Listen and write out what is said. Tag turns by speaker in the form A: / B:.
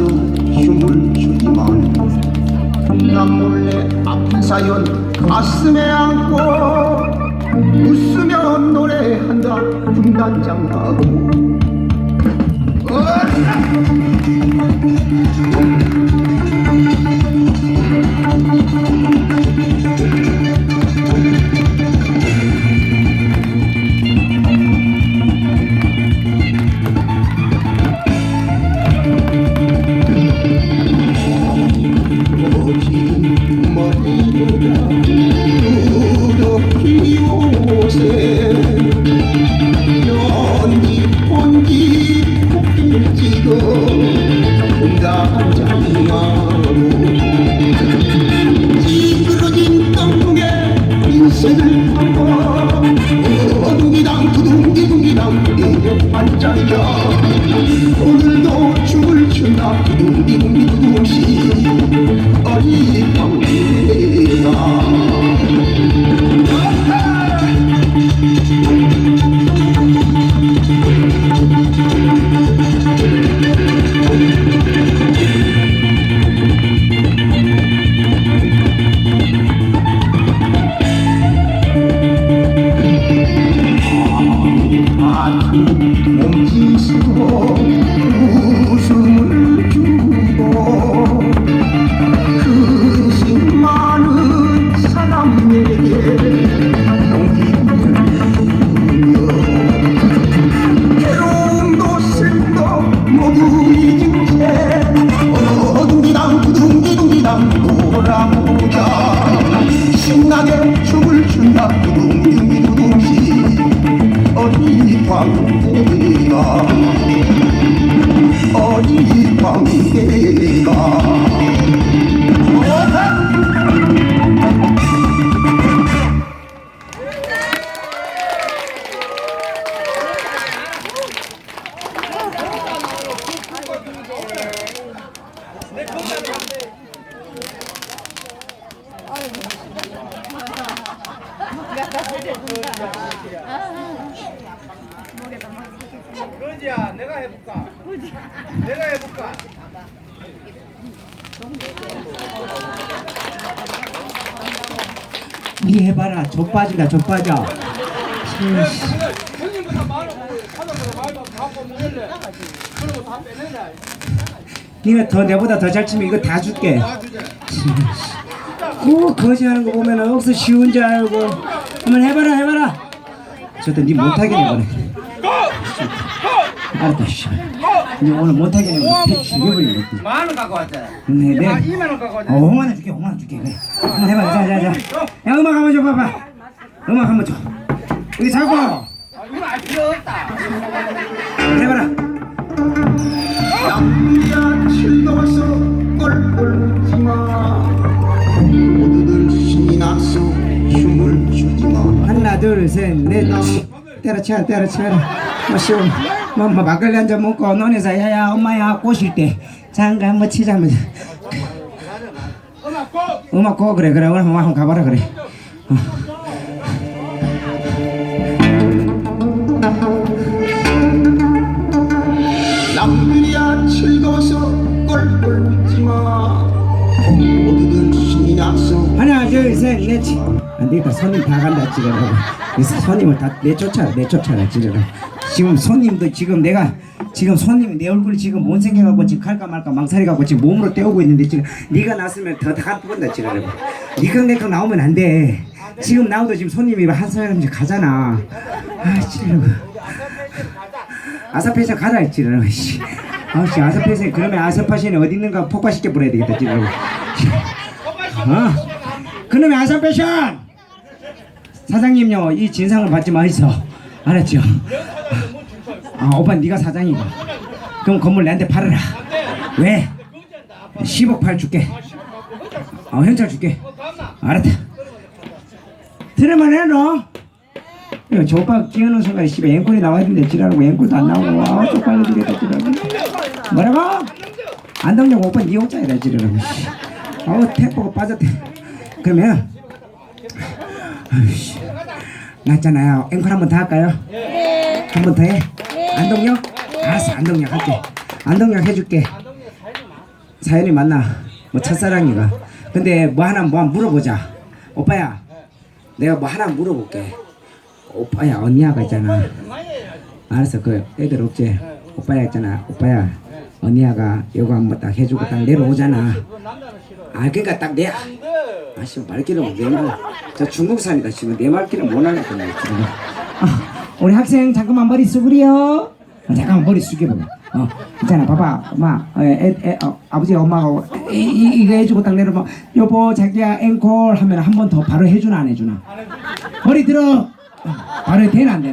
A: 나서 춤을 추지만 남 몰래 아픈 사연 가슴에 안고 웃으며 노래한다. 분단장하고. 무릎 오늘도 춤을 춘다 두둥기둥기둥시 어리
B: 니 해봐라. 족 빠진다 족 빠져 니가 더 내보다 더 잘 치면 이거 다 줄게. 오 거지하는 거 보면 억수 쉬운 줄 알고. 한번 해봐라 해봐라. 저도 니 못하겠네 이번에. 알았다 씨. 니 오늘 못하겠네 이번에 죽여버리겠다
C: 만원 갖고 왔잖아
B: 네, 네.
C: 아 2만 원 갖고
B: 어,
C: 왔잖아
B: 5만 원 줄게, 5만 원 줄게. 그래. 한번 해봐, 자, 자, 자. 야, 음악 한번 줘, 봐봐. 음악 한번 줘. 여기 잡고
C: 아, 이거 알 필요 없다
B: 해봐라.
A: 남이야 즐거워서 꼴꼴 웃지마 모두들 신이 나서 춤을 추지마
B: 하나, 둘, 셋, 넷. 때려쳐, 때려쳐. 뭐 쉬워. 뭐, 뭐 막걸리 한 잔 먹고 논에서 야야 엄마야 꼬실 때 잠깐 뭐 치자면서
C: 음악
B: 고 그래 그래 오늘 한번 가봐라 그래. 어.
A: 남들이야 즐거워서 꼴꼴 웃지마 모두들 신이 나서
B: 하나, 둘, 셋, 넷. 안 되겠다. 손님 다 간다 지금. 손님을 다 내쫓아, 내쫓아라 지금. 지금 손님도 지금 내가 지금 손님 내 얼굴 지금 못생겨갖고 지금 갈까 말까 망설이 갖고 지금 몸으로 때우고 있는데 지금 네가 났으면 더다 뽑는다 지금. 니강 내강 나오면 안 돼. 지금 나오도 지금 손님이 한 사람씩 가잖아. 아 지금. 아사페이션 가라 했지 그러면 씨. 아씨 아사페이션 그러면 아사파시는 어디 있는가 폭파시켜 버려야 되겠다 지금. 어? 그놈의 패션! 사장님요 이 진상을 받지 마이소 알았죠? 아 오빠 네가 사장이고 그럼 건물 내한테 팔아라 왜? 10억 팔 줄게 어 현찰 줄게 알았다 들으면 해 너? 이거 저 오빠 끼우는 순간에 씨발 앵콜이 나와야 되는데 지랄하고 앵콜도 안 나오고 아 쪽팔려 죽겠다 지랄하고 뭐라고? 안동역 오빠 니 혼자이다 지랄하고 씨. 아우 태포가 빠졌대 그러면 아이씨 났잖아요. 앵콜 한 번 더 할까요? 한번 더 해? 안동역? 알았어 안동역 할게. 안동역 해줄게. 사연이 맞나? 뭐 첫사랑이가. 근데 뭐 하나 뭐 물어보자. 오빠야 내가 뭐 하나 물어볼게. 오빠야 언니야가 있잖아. 알았어 그 애들 없지? 오빠야 있잖아. 오빠야 언니야가 요거 한번 딱 해주고 딱 내려오잖아 아 그니까 딱 내 아씨 말귀를 내말저 중국산이다 지금. 내 말귀를 못 하겠거든 지금. 아, 우리 학생 잠깐만 머리 숙으리요 어, 잠깐만 머리 숙여봐 어 있잖아. 봐봐. 엄마 어, 애, 애, 어, 아버지 엄마가 이, 이, 이거 해주고 딱 내려봐. 여보 자기야 앵콜 하면 한 번 더 바로 해주나 안 해주나? 머리 들어. 어, 바로 되나 안 되나